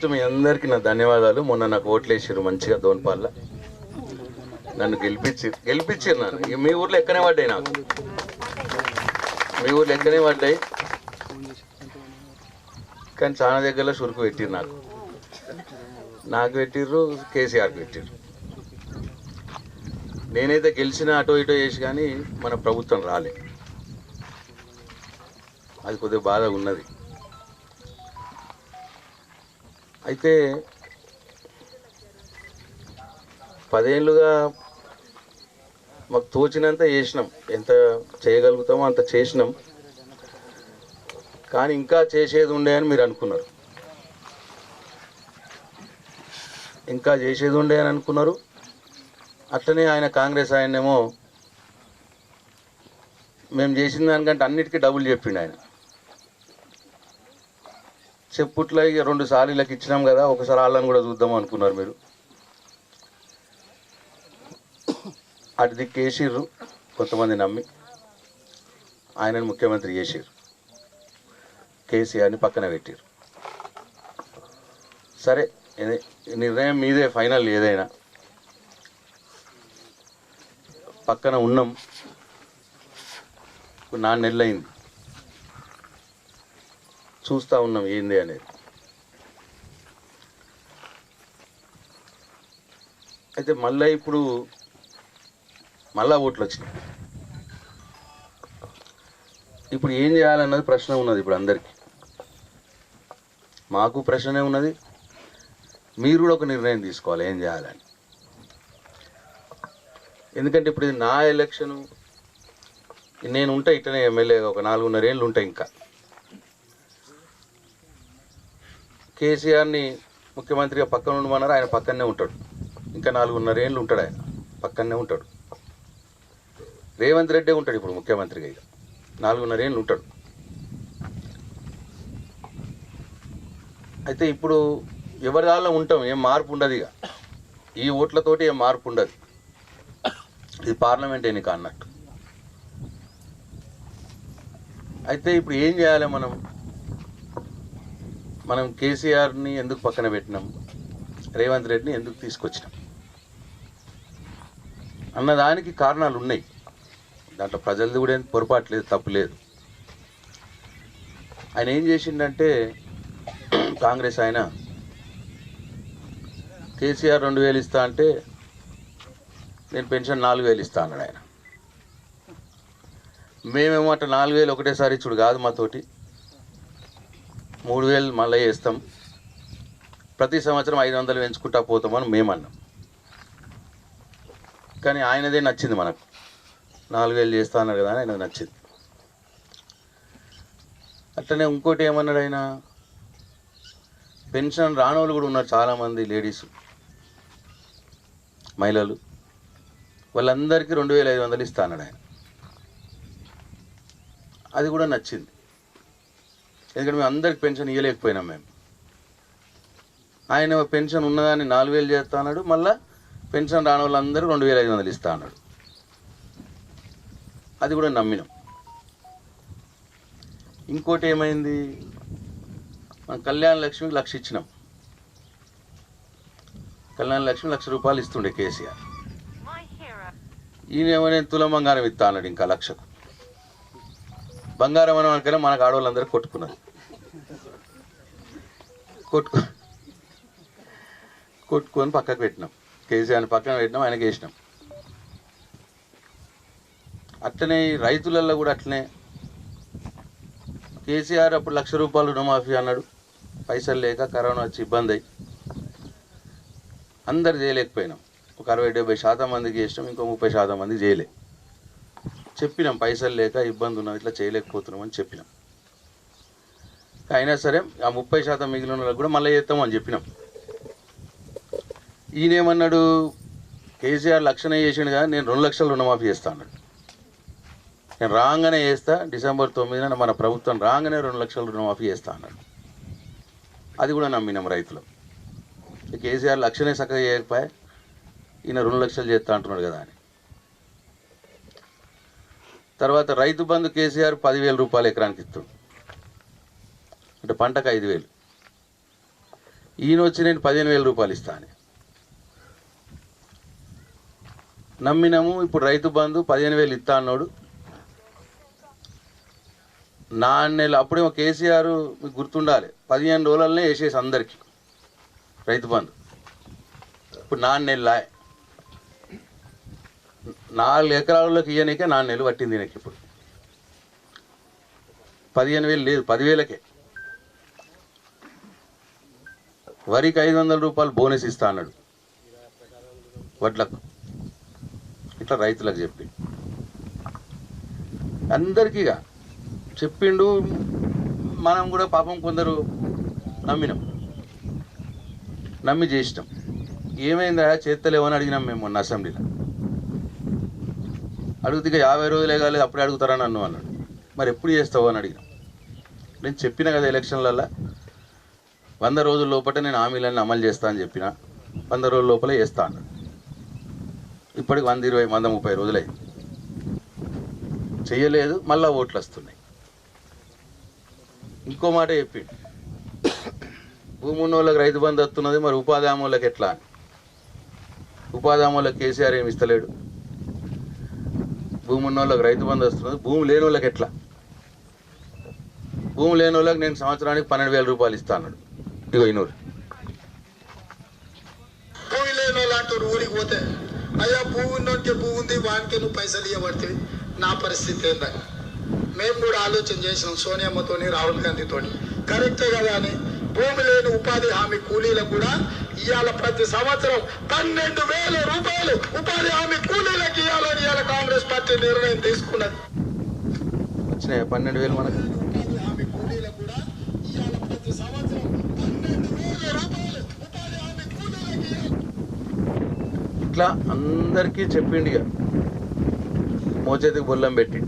First మీ అందరికీ నా ధన్యవాదాలు. మొన్న నాకు ఓట్లు వేసారు మంచిగా దోన్పాల్ల. నన్ను గెలిపించి గెలిపించారు నన్ను. మీ ఊర్లో ఎక్కనే పడ్డాయి నాకు. మీ ఊర్లో ఎక్కనే పడ్డాయి. కానీ చాలా దగ్గరలో చురుకు పెట్టిర్రు నాకు. నాకు పెట్టిర్రు కేసీఆర్కి పెట్టిర్రు. నేనైతే గెలిచిన అటో ఇటో చేసి కానీ మన ప్రభుత్వం రాలే. అది కొద్దిగా బాధ ఉన్నది అయితే పదేళ్ళుగా మాకు తోచినంత చేసినాం. ఎంత చేయగలుగుతామో అంత చేసినాం. కానీ ఇంకా చేసేది ఉండే అని మీరు అనుకున్నారు. ఇంకా చేసేది ఉండే అని అనుకున్నారు. అట్లనే ఆయన కాంగ్రెస్ ఆయనేమో మేము చేసిన దానికంటే అన్నిటికీ డబుల్ చెప్పిండు ఆయన. చెప్పుట్లో ఇక రెండు సార్లు ఇలా ఇచ్చినాం కదా ఒకసారి వాళ్ళని కూడా చూద్దాం అనుకున్నారు మీరు. అటు కేసీర్రు కొంతమంది నమ్మి ఆయనను ముఖ్యమంత్రి చేసిర్రు. కేసీఆర్ని పక్కన పెట్టారు సరే నిర్ణయం మీదే ఫైనల్ ఏదైనా. పక్కన ఉన్నాం. ఇప్పుడు నాలుగు నెలలు అయింది చూస్తూ ఉన్నాం ఏంది అనేది. అయితే మళ్ళీ ఇప్పుడు మళ్ళా ఓట్లు వచ్చినాయి. ఇప్పుడు ఏం చేయాలన్నది ప్రశ్న ఉన్నది ఇప్పుడు అందరికీ. మాకు ప్రశ్ననే ఉన్నది. మీరు కూడా ఒక నిర్ణయం తీసుకోవాలి ఏం చేయాలని. ఎందుకంటే ఇప్పుడు ఇది నా ఎలక్షను. నేను ఉంటా ఇట్టనే ఎమ్మెల్యేగా ఒక నాలుగున్నర ఏళ్ళు ఉంటాయి ఇంకా. కేసీఆర్ని ముఖ్యమంత్రిగా పక్కన ఉండమన్నారు. ఆయన పక్కనే ఉంటాడు. ఇంకా నాలుగున్నర ఏళ్ళు ఉంటాడు ఆయన. పక్కనే ఉంటాడు. రేవంత్ రెడ్డి ఉంటాడు ఇప్పుడు ముఖ్యమంత్రిగా ఇక. నాలుగున్నర ఏళ్ళు ఉంటాడు. అయితే ఇప్పుడు ఎవరి దానిలో ఉంటాం? ఏం మార్పు ఉండదు ఇక. ఈ ఓట్లతోటి ఏం మార్పు ఉండదు. ఇది పార్లమెంట్ ఎన్నిక అన్నట్టు. అయితే ఇప్పుడు ఏం చేయాలి మనం? మనం కేసీఆర్ని ఎందుకు పక్కన పెట్టినాం? రేవంత్ రెడ్డిని ఎందుకు తీసుకొచ్చినాం? అన్నదానికి కారణాలు ఉన్నాయి. దాంట్లో ప్రజలది కూడా ఏం పొరపాటు లేదు తప్పు లేదు. ఆయన ఏం చేసిండంటే కాంగ్రెస్ ఆయన కేసీఆర్ రెండు వేలు ఇస్తా అంటే నేను పెన్షన్ నాలుగు వేలు ఇస్తా అన్నాడు ఆయన. మేమేమో అట్లా నాలుగు వేలు ఒకటేసారి ఇచ్చుడు కాదు మాతోటి. మూడు వేలు మళ్ళీ వేస్తాం ప్రతి సంవత్సరం ఐదు వందలు పెంచుకుంటా పోతామని మేము అన్నాం. కానీ ఆయనదే నచ్చింది మనకు. నాలుగు వేలు చేస్తా అన్నారు కదా ఆయన నచ్చింది. అట్లనే ఇంకోటి ఏమన్నాడు ఆయన? పెన్షన్ రానోళ్ళు కూడా ఉన్నారు చాలామంది లేడీస్ మహిళలు. వాళ్ళందరికీ రెండు వేల ఐదు వందలు ఇస్తా అన్నాడు ఆయన. అది కూడా నచ్చింది. ఎందుకంటే మేము అందరికి పెన్షన్ ఇవ్వలేకపోయినాం మేము. ఆయన పెన్షన్ ఉన్నదాన్ని నాలుగు వేలు చేస్తా అన్నాడు మళ్ళా పెన్షన్ రాని వాళ్ళందరూ రెండు వేల ఐదు వందలు ఇస్తా అన్నాడు. అది కూడా నమ్మినాం. ఇంకోటి ఏమైంది? మనం కళ్యాణ లక్ష్మికి లక్ష ఇచ్చినాం. కళ్యాణ లక్ష్మి లక్ష రూపాయలు ఇస్తుండే కేసీఆర్. ఈయన ఏమో నేను తులం బంగారం ఇస్తా అన్నాడు ఇంకా లక్షకు. బంగారం అని వాళ్ళకైనా మనకు ఆడవాళ్ళందరూ కొట్టుకున్నారు. కొట్టుకు కొట్టుకొని పక్కకు పెట్టినాం. కేసీఆర్ని పక్కన పెట్టినాం ఆయనకి వేసినాం. అట్లనే రైతులల్లో రైతులలో కూడా అట్లనే. కేసీఆర్ అప్పుడు లక్ష రూపాయలు రుణమాఫీ అన్నాడు. పైసలు లేక కరోనా వచ్చి ఇబ్బంది అయ్యి అందరు చేయలేకపోయినాం. ఒక అరవై డెబ్బై శాతం మందికి చేసినాం ఇంకో ముప్పై శాతం మంది చేయలే. చెప్పినాం పైసలు లేక ఇబ్బంది ఉన్నాం ఇట్లా చేయలేకపోతున్నాం అని చెప్పినాం. అయినా సరే ఆ ముప్పై శాతం మిగిలిన వాళ్ళకి కూడా మళ్ళీ చేస్తాం అని చెప్పినాం. ఈయనేమన్నాడు కేసీఆర్ లక్షనే చేసిండు కానీ నేను రెండు లక్షలు రుణమాఫీ చేస్తా అన్నాడు. నేను రాగానే చేస్తా డిసెంబర్ తొమ్మిదిన మన ప్రభుత్వం రాగానే రెండు లక్షల రుణమాఫీ చేస్తా అన్నాడు. అది కూడా నమ్మినాం రైతులు. కేసీఆర్ లక్షనే చక్కగా చేయకపోయా ఈయన రెండు లక్షలు చేస్తా అంటున్నాడు కదా అని. తర్వాత రైతు బంధు కేసీఆర్ పదివేల రూపాయలు ఎకరానికి ఇస్తుంది అంటే పంటకు ఐదు వేలు ఈయన వచ్చి నేను పదిహేను వేల రూపాయలు ఇస్తాను నమ్మినాము ఇప్పుడు రైతు బంధు పదిహేను వేలు ఇస్తా అన్నాడు. నాన్నెలు అప్పుడేమో కేసీఆర్ మీకు గుర్తుండాలి. పదిహేను రోజులనే వేసేసి అందరికి రైతు బంధు. ఇప్పుడు నాన్నెల్లా నాలుగు ఎకరాలలోకి ఇయ్యనికే నాన్న నెలలు పట్టింది నాకు ఇప్పుడు. పదిహేను వేలు లేదు పదివేలకే. వరికి ఐదు వందల రూపాయలు బోనస్ ఇస్తా అన్నాడు. వడ్లకు. ఇట్లా రైతులకు చెప్పి అందరికీగా చెప్పిండు మనం కూడా పాపం కొందరు నమ్మినాం. నమ్మి చేసినాం. ఏమైందా? చేస్తలేవని అడిగినాం మేము మొన్న అసెంబ్లీలో. అడిగితే ఇక యాభై రోజులే కాలేదు అప్పుడే అడుగుతారా నన్ను అన్నాడు. మరి ఎప్పుడు చేస్తావు అని అడిగిన. నేను చెప్పిన కదా ఎలక్షన్లల్లో వంద రోజుల లోపల నేను హామీలన్నీ అమలు చేస్తా అని చెప్పిన వంద రోజుల లోపలే చేస్తా అన్నాడు. ఇప్పటికి వంద ఇరవై వంద ముప్పై రోజులైంది. చెయ్యలేదు మళ్ళా ఓట్లు వస్తున్నాయి. ఇంకో మాట చెప్పిండు. భూమి ఉన్న వాళ్ళకి రైతు బంధు వస్తున్నది మరి ఉపాధి హామీ వాళ్ళకి ఎట్లా అని. ఉపాధి హామీ వాళ్ళకి కేసీఆర్ ఏమి ఇస్తలేడు. భూమి ఉన్న వాళ్ళకి రైతు బంధు వస్తున్నది భూమి లేని వాళ్ళకి ఎట్లా? భూమి లేని వాళ్ళకి నేను సంవత్సరానికి పన్నెండు వేల రూపాయలు ఇస్తా అన్నాడు. ఇగో ఇనూరు భూమి లేని వాళ్ళు అంటారు ఊరికి పోతే అయ్యా భూమి ఉన్నోడికి భూమి ఉంది వానికి నువ్వు పైసలు ఇవ్వబడితే నా పరిస్థితి ఏందని. మేము కూడా ఆలోచన చేసినాం సోనియమ్మతోని రాహుల్ గాంధీతోని. కరెక్టే కదా అని. భూమి లేని ఉపాధి హామీ కూలీలకు కూడా ఇవాళ ప్రతి సంవత్సరం పన్నెండు వేల రూపాయలు ఉపాధి హామీ కూలీలకు ఇవ్వాలని ఇవాళ కాంగ్రెస్ పార్టీ నిర్ణయం తీసుకున్నది. వచ్చినాయి? పన్నెండు వేలు మనకు? ఇట్లా అందరికీ చెప్పిండు ఇక. మోచేతికి బొల్లం పెట్టి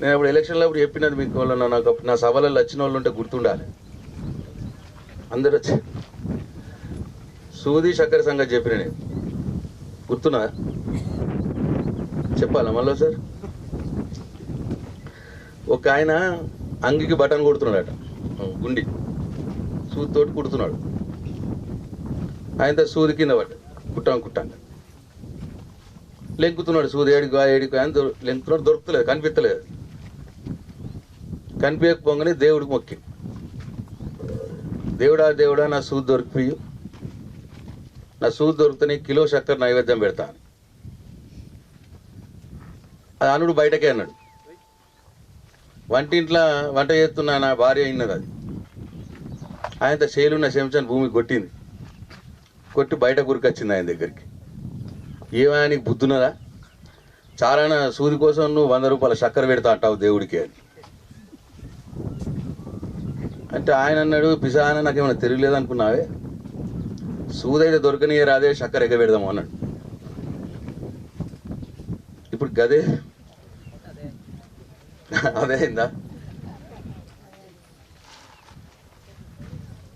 నేను అప్పుడు ఎలక్షన్లో అప్పుడు చెప్పినది మీకు వాళ్ళు నాకు నా సభలలో వచ్చిన వాళ్ళు ఉంటే గుర్తుండాలి. అందరు వచ్చి సూది చక్కెర సంగతి చెప్పిన నేను. గుర్తున్నా? చెప్పాలా మళ్ళీ సార్? ఒక ఆయన అంగికి బటన్ కొడుతున్నాడట. గుండి. సూదితోటి కుడుతున్నాడు. ఆయనతో సూది కింద పడ్డ. కుట్టాం కుట్టాంగా లెంకుతున్నాడు సూది. ఏడికి ఏడికి ఆయన లెంకుతున్నాడు. దొరుకుతలేదు కనిపించలేదు కనిపించకపోగానే దేవుడికి మొక్కి. దేవుడా దేవుడా నా సూది దొరికిపోయి నా సూది దొరికితే కిలో చక్కెర నైవేద్యం పెడతా అని. అది అనుడు బయటకే అన్నాడు. వంటింట్లో వంట చేస్తున్న నా భార్య అయినది అది. ఆయనతో శైలున్న శంసన్ భూమికి కొట్టింది. కొట్టి బయట గురికొచ్చింది ఆయన దగ్గరికి. ఏమైనా నీకు బుద్ధున్నదా? చారాన సూది కోసం నువ్వు వంద రూపాయల చక్కెర పెడతా అంటావు దేవుడికి అని. అంటే ఆయన అన్నాడు పిసా అని నాకేమైనా తెలియలేదు అనుకున్నావే సూదైతే దొరకని దొరకనియే రాదే చక్కర ఎగబెడదాము అన్నాడు. ఇప్పుడు గదే? అదే అయిందా?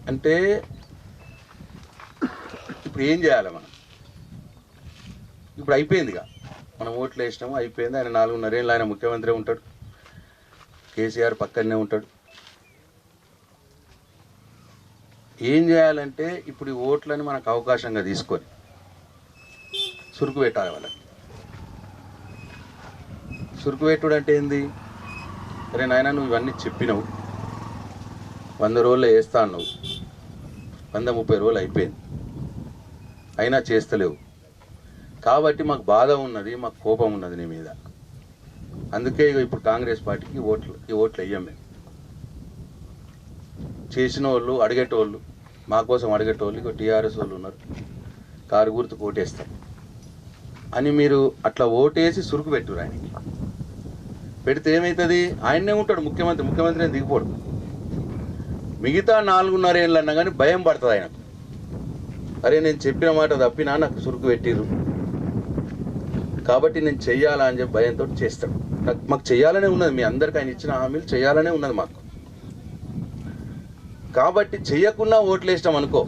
అంటే ఇప్పుడు ఏం చేయాలి మనం? ఇప్పుడు అయిపోయిందిగా. మనం ఓట్లు వేసినాము అయిపోయింది. ఆయన నాలుగున్నరేళ్ళు ఆయన ముఖ్యమంత్రి ఉంటాడు. కేసీఆర్ పక్కనే ఉంటాడు. ఏం చేయాలంటే ఇప్పుడు ఈ ఓట్లని మనకు అవకాశంగా తీసుకొని సురుకు పెట్టాలి వాళ్ళకి. సురుకు పెట్టుడు అంటే ఏంది? అరే నాయన నువ్వు ఇవన్నీ చెప్పినావు. వంద రోజుల్లో వేస్తా అన్నావు. వంద ముప్పై రోజులు అయిపోయింది. అయినా చేస్తలేవు. కాబట్టి మాకు బాధ ఉన్నది మాకు కోపం ఉన్నది నీ మీద. అందుకే ఇగో ఇప్పుడు కాంగ్రెస్ పార్టీకి ఓట్లు ఈ ఓట్లు వేయం మేము. చేసిన వాళ్ళు అడిగేటోళ్ళు మా కోసం అడిగేటోళ్ళు ఇక టీఆర్ఎస్ వాళ్ళు ఉన్నారు. కారు గుర్తుకు కోటేస్తాం అని మీరు అట్లా ఓటేసి సురుకు పెట్టురు ఆయనకి. పెడితే ఏమవుతుంది ఆయన్నే ఉంటాడు ముఖ్యమంత్రి ముఖ్యమంత్రి దిగిపోడు. మిగతా నాలుగున్నర ఏళ్ళు అన్నా కానీ భయం పడుతుంది ఆయనకు. అరే నేను చెప్పిన మాట తప్పినా నాకు సురుకు పెట్టిర్రు. కాబట్టి నేను చెయ్యాలా అని చెప్పి భయంతో చేస్తాడు. నాకు మాకు చెయ్యాలనే ఉన్నది. మీ అందరికి ఆయన ఇచ్చిన హామీలు చేయాలనే ఉన్నది మాకు. కాబట్టి చెయ్యకుండా ఓట్లు వేసినాం అనుకో.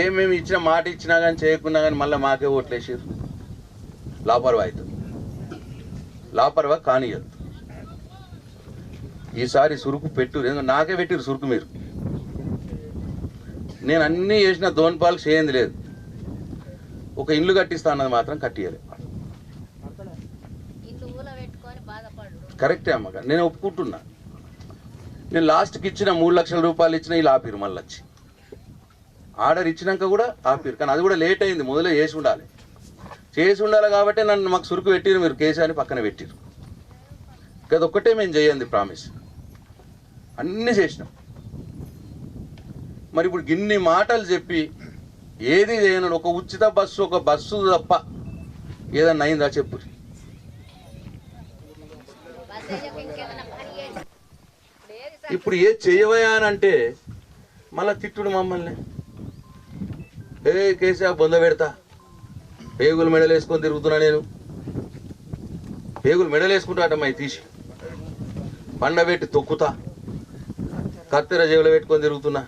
ఏమేమి ఇచ్చిన మాట ఇచ్చినా కానీ చేయకున్నా కానీ మళ్ళీ మాకే ఓట్లు వేసారు లాపర్వా అవుతుంది లాపర్వా కానియద్దు ఈసారి సురుకు పెట్టు ఎందుకంటే నాకే పెట్టిరు సురుకు మీరు. నేను అన్నీ చేసిన దోన్పాలు చేయంది లేదు. ఒక ఇల్లు కట్టిస్తా అన్నది మాత్రం కట్టియలే కరెక్టే అమ్మగా నేను ఒప్పుకుంటున్నా. నేను లాస్ట్కి ఇచ్చిన మూడు లక్షల రూపాయలు ఇచ్చిన ఇలా ఆపిరు మళ్ళీ వచ్చి. ఆర్డర్ ఇచ్చినాక కూడా ఆపిరు. కానీ అది కూడా లేట్ అయింది. మొదలే చేసి ఉండాలి. చేసి ఉండాలి కాబట్టి నన్ను మాకు సురుకు పెట్టిరు. మీరు కేసు అని పక్కన పెట్టిరు. అది ఒక్కటే మేము చేయండి ప్రామిస్. అన్నీ చేసినాం. మరి ఇప్పుడు గిన్ని మాటలు చెప్పి ఏది చేయను. ఒక ఉచిత బస్సు ఒక బస్సు తప్ప ఏదన్నా అయిందా చెప్పు బస్ అయ్యాక ఇంకేమైనా పని చేసి లేదు సార్ ఇప్పుడు ఏ చేయవయా అని అంటే మళ్ళా తిట్టుడు మమ్మల్ని. ఏ కేసీఆర్ బొంద పెడతా. పేగులు మెడలు వేసుకొని తిరుగుతున్నా నేను. పేగులు మెడలు వేసుకుంటాటమ్మా అవి తీసి. పండబెట్టి తొక్కుతా. కత్తెర జేబులో పెట్టుకొని తిరుగుతున్నా.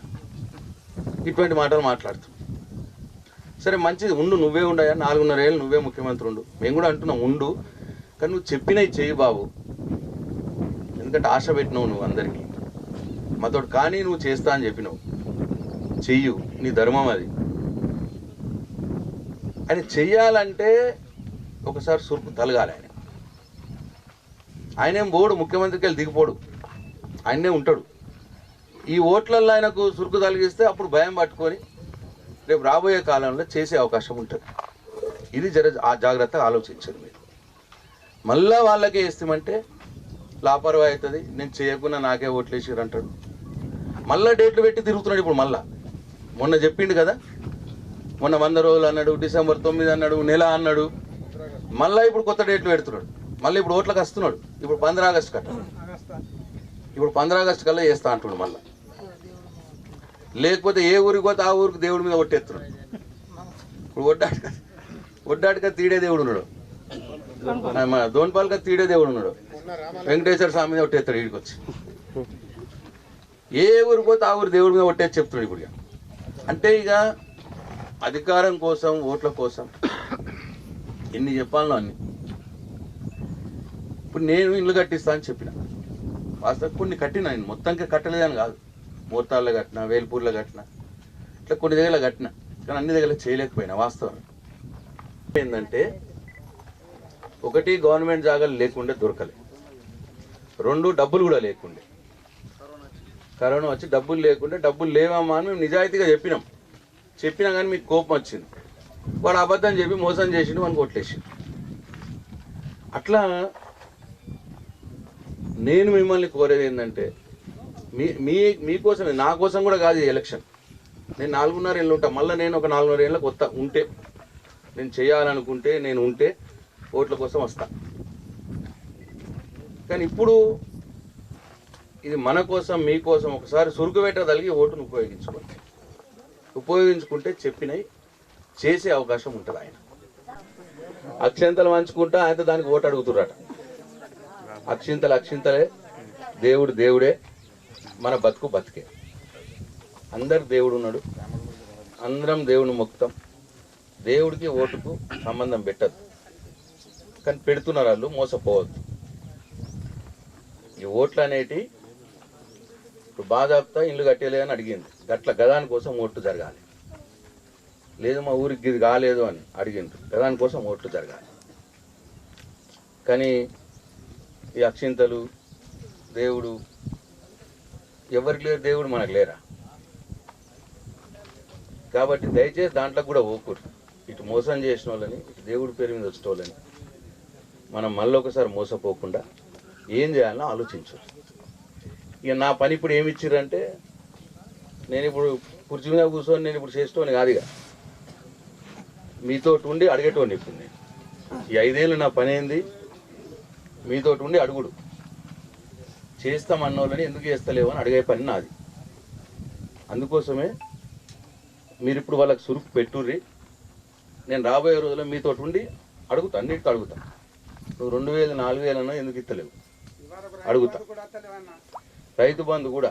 ఇటువంటి మాటలు మాట్లాడుతూ. సరే మంచిది ఉండు నువ్వే ఉండయా? నాలుగున్నర ఏళ్ళు నువ్వే ముఖ్యమంత్రి ఉండు. మేము కూడా అంటున్నాం ఉండు. కానీ నువ్వు చెప్పినవి చెయ్యి బాబు. ఎందుకంటే ఆశ పెట్టినావు నువ్వు అందరికీ. మాతోడు కానీ నువ్వు చేస్తా అని చెప్పినావు. చెయ్యు నీ ధర్మం అది. ఆయన చెయ్యాలంటే ఒకసారి సురుకు తలగాలి ఆయన. ఆయనేం పోడు ముఖ్యమంత్రికి వెళ్ళి దిగిపోడు. ఆయనే ఉంటాడు. ఈ ఓట్లల్లో ఆయనకు సురుకు తలిగిస్తే అప్పుడు భయం పట్టుకొని రేపు రాబోయే కాలంలో చేసే అవకాశం ఉంటుంది. ఇది జర ఆ జాగ్రత్తగా ఆలోచించండి మీరు. మళ్ళా వాళ్ళకే ఇస్తామంటే లాపర్వా అవుతుంది. నేను చేయకుండా నాకే ఓట్లు అంటాడు. మళ్ళీ డేట్లు పెట్టి తిరుగుతున్నాడు ఇప్పుడు మళ్ళా. మొన్న చెప్పిండు కదా? మొన్న వంద రోజులు అన్నాడు డిసెంబర్ తొమ్మిది అన్నాడు నెల అన్నాడు. మళ్ళా ఇప్పుడు కొత్త డేట్లు పెడుతున్నాడు. మళ్ళీ ఇప్పుడు ఓట్లకు వస్తున్నాడు. ఇప్పుడు పంద్ర ఆగస్టు కట్ట ఇప్పుడు పంద్ర ఆగస్టు కల్లా చేస్తా అంటున్నాడు మళ్ళా. లేకపోతే ఏ ఊరికి పోతే ఆ ఊరికి దేవుడి మీద ఒట్టేస్తున్నాడు ఇప్పుడు ఒడ్డాటక ఒడ్డాటక తీడే దేవుడు ఉన్నాడు. ఆ, మన దోన్పాల్గా తీడే దేవుడు ఉన్నాడు. వెంకటేశ్వర స్వామి మీద ఒట్టేస్తాడు వీడికి వచ్చి. ఏ ఊరికి పోతే ఆ ఊరు దేవుడి మీద ఒట్టేసి చెప్తున్నాడు ఇప్పుడు అంటే ఇక అధికారం కోసం ఓట్ల కోసం ఎన్ని చెప్పాలనో అన్ని. ఇప్పుడు నేను ఇల్లు కట్టిస్తా అని చెప్పిన. వాస్తవ కొన్ని కట్టిన నేను. మొత్తంగా కట్టలేదని కాదు. మూర్తాల్లో కట్టిన వేల్పూర్లో కట్టిన ఇట్లా కొన్ని దగ్గర కట్టిన. కానీ అన్ని దగ్గర చేయలేకపోయినా వాస్తవం. ఏంటంటే ఒకటి గవర్నమెంట్ జాగాలు లేకుండా దొరకలే. రెండు డబ్బులు కూడా లేకుండే. కరోనా వచ్చి డబ్బులు లేకుంటే డబ్బులు లేవమ్మా అని మేము నిజాయితీగా చెప్పినాం. చెప్పినా కానీ మీకు కోపం వచ్చింది. వాడు అబద్ధం చెప్పి మోసం చేసిండు మనకు కొట్లేసిండు అట్లా నేను మిమ్మల్ని కోరేది ఏంటంటే మీ మీ మీకోసం నా కోసం కూడా కాదు ఎలక్షన్. నేను నాలుగున్నర ఏళ్ళు ఉంటా మళ్ళీ నేను ఒక నాలుగున్నర ఏళ్ళకి వస్తా ఉంటే. నేను చేయాలనుకుంటే నేను ఉంటే ఓట్ల కోసం వస్తాను కానీ ఇప్పుడు ఇది మన కోసం మీకోసం ఒకసారి సురుకువేట పెట్టగలిగి ఓటును ఉపయోగించుకోండి. ఉపయోగించుకుంటే చెప్పినవి చేసే అవకాశం ఉంటుంది ఆయన. అక్షంతలు మంచుకుంటా ఆయన దానికి ఓటు అడుగుతుర్రట అక్షింతలు అక్షింతలే దేవుడు దేవుడే మన బతుకు బతికే. అందరు దేవుడు ఉన్నాడు. అందరం దేవుని మొక్తం దేవుడికి ఓటుకు సంబంధం పెట్టదు. కానీ పెడుతున్నారు వాళ్ళు మోసపోవద్దు. ఈ ఓట్లు అనేటి ఇప్పుడు బాధాప్తా ఇల్లు కట్టేలే అని అడిగింది. గట్ల గదాని కోసం ఓట్లు జరగాలి. లేదు మా ఊరికి ఇది కాలేదు అని అడిగిండ్రు. గదాని కోసం ఓట్లు జరగాలి. కానీ ఈ అక్షింతలు దేవుడు ఎవరికి లేరు దేవుడు మనకు లేరా? కాబట్టి దయచేసి దాంట్లో కూడా ఓకూరు ఇటు మోసం చేసిన వాళ్ళని ఇటు దేవుడి పేరు మీద వచ్చిన వాళ్ళని మనం మళ్ళీ ఒకసారి మోసపోకుండా ఏం చేయాలో ఆలోచించు. ఇక నా పని ఇప్పుడు ఏమి ఇచ్చారంటే నేను ఇప్పుడు కుర్చీ మీద కూర్చొని నేను ఇప్పుడు చేసేటోని కాదు ఇక. మీతో ఉండి అడిగేటోని ఇప్పుడు నేను. ఈ ఐదేళ్ళు నా పని ఏంది? మీతో ఉండి అడుగుడు. చేస్తామన్నోళ్ళని ఎందుకు చేస్తలేవు అని అడిగే పని నాది. అందుకోసమే మీరు ఇప్పుడు వాళ్ళకి సురుకు పెట్టుర్రి. నేను రాబోయే రోజుల్లో మీతో ఉండి అడుగుతా అన్నిటితో అడుగుతా. నువ్వు రెండు వేలు నాలుగు వేలన్నా ఎందుకు ఇస్తలేవు అడుగుతా. రైతు బంధు కూడా.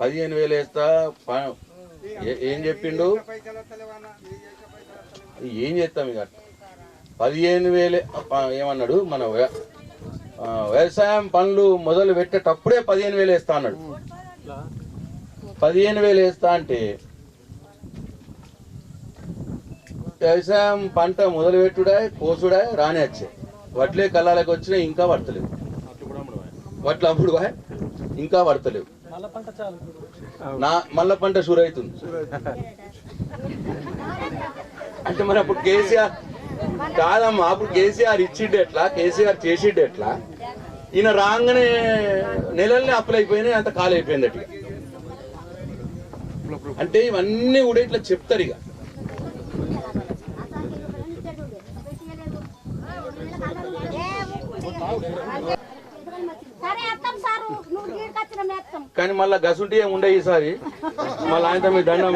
పదిహేను వేలు వేస్తా ఏం చెప్పిండు? ఏం చేస్తాం ఇక? పదిహేను వేలే ఏమన్నాడు? మన వ్యవసాయం పనులు మొదలు పెట్టేటప్పుడే పదిహేను వేలు వేస్తా అన్నాడు. పదిహేను వేలు వేస్తా అంటే వ్యవసాయం పంట మొదలు పెట్టుడా కోసుడా రాని వచ్చాయి. వడ్లే కళ్ళాలకు వచ్చినా ఇంకా పడతలేవు. వడ్లు అప్పుడు ఇంకా పడతలేవు. నా మల్ల పంట షూర్ అవుతుంది. అంటే మరి అప్పుడు కేసీఆర్ కాదమ్మా అప్పుడు కేసీఆర్ ఇచ్చిండు ఎట్లా కేసీఆర్ చేసిండు ఎట్లా? ఈయన రాగానే నెలల్ని అప్పులైపోయినాయి అంత కాలు అయిపోయింది అట్లా అంటే ఇవన్నీ కూడా ఇట్లా చెప్తారు ఇక సరే అత్తం సారు నువ్వు గీడికొచ్చిన మేస్తాం కానీ మళ్ళీ గసుంటి ఏమి ఉండే ఈసారి? మళ్ళీ ఆయనతో మీ దండం